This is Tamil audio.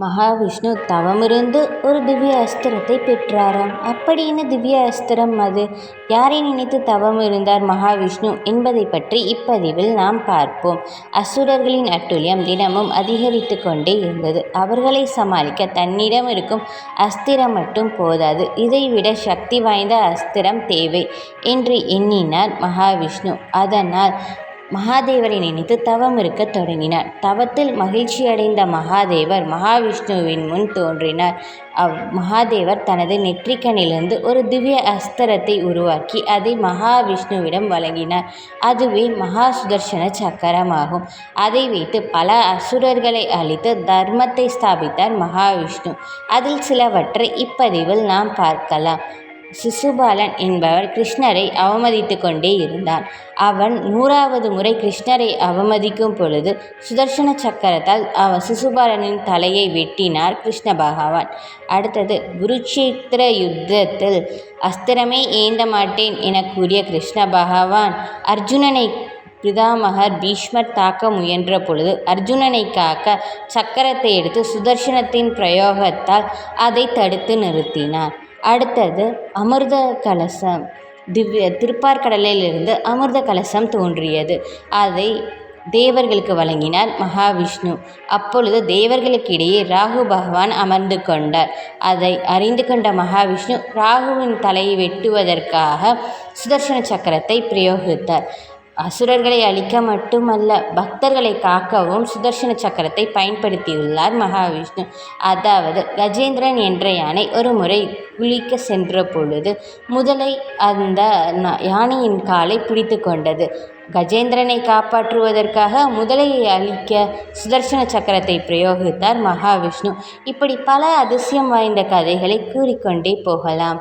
மகாவிஷ்ணு தவமிருந்து ஒரு திவ்ய அஸ்திரத்தை பெற்றாராம். அப்படின்னு திவ்ய அஸ்திரம் அது. யாரை நினைத்து தவம் இருந்தார் மகாவிஷ்ணு என்பதை பற்றி இப்பதிவில் நாம் பார்ப்போம். அசுரர்களின் அட்டுழியம் தினமும் அதிகரித்து கொண்டே இருந்தது. அவர்களை சமாளிக்க தன்னிடம் இருக்கும் அஸ்திரம் மட்டும் போதாது. இதைவிட சக்தி வாய்ந்த அஸ்திரம் தேவை என்று எண்ணினார் மகாவிஷ்ணு. அதனால் மகாதேவரை நினைத்து தவம் இருக்க தொடங்கினார். தவத்தில் மகிழ்ச்சியடைந்த மகாதேவர் மகாவிஷ்ணுவின் முன் தோன்றினார். அவ் மகாதேவர் தனது நெற்றிக்கண்ணிலிருந்து ஒரு திவ்ய அஸ்திரத்தை உருவாக்கி அதை மகாவிஷ்ணுவிடம் வழங்கினார். அதுவே மகா சுதர்சன சக்கரமாகும். அதை வைத்து பல அசுரர்களை அழித்து தர்மத்தை ஸ்தாபித்தார் மகாவிஷ்ணு. அதில் சிலவற்றை இப்பதிவில் நாம் பார்க்கலாம். சிசுபாலன் என்பவர் கிருஷ்ணரை அவமதித்து கொண்டே இருந்தான் அவன் நூறாவது முறை கிருஷ்ணரை அவமதிக்கும் பொழுது சுதர்சன சக்கரத்தால் அவன் சிசுபாலனின் தலையை வெட்டினார் கிருஷ்ண பகவான். அடுத்தது குருட்சேத்திர யுத்தத்தில் அஸ்திரமே ஏந்த மாட்டேன் என கூறிய கிருஷ்ண பகவான் அர்ஜுனனை பிதாமகர் பீஷ்மர் தாக்க முயன்ற பொழுது அர்ஜுனனை காக்க சக்கரத்தை எடுத்து சுதர்சனத்தின் பிரயோகத்தால் அதை தடுத்து நிறுத்தினார். அடுத்தது அமிர்த கலசம் திவ்ய திருப்பார்கடலிலிருந்து அமிர்த கலசம் தோன்றியது. அதை தேவர்களுக்கு வழங்கினார் மகாவிஷ்ணு. அப்பொழுது தேவர்களுக்கிடையே ராகு பகவான் அமர்ந்து கொண்டார். அதை அறிந்து கொண்ட மகாவிஷ்ணு ராகுவின் தலையை வெட்டுவதற்காக சுதர்சன சக்கரத்தை பிரயோகித்தார். அசுரர்களை அழிக்க மட்டுமல்ல பக்தர்களை காக்கவும் சுதர்சன சக்கரத்தை பயன்படுத்தியுள்ளார் மகாவிஷ்ணு. அதாவது கஜேந்திரன் என்ற யானை ஒரு முறை குளிக்க சென்ற பொழுது முதலை அந்த யானையின் காலை பிடித்து கொண்டது. கஜேந்திரனை காப்பாற்றுவதற்காக முதலையை அழிக்க சுதர்சன சக்கரத்தை பிரயோகித்தார் மகாவிஷ்ணு. இப்படி பல அதிசயம் வாய்ந்த கதைகளை கூறிக்கொண்டே போகலாம்.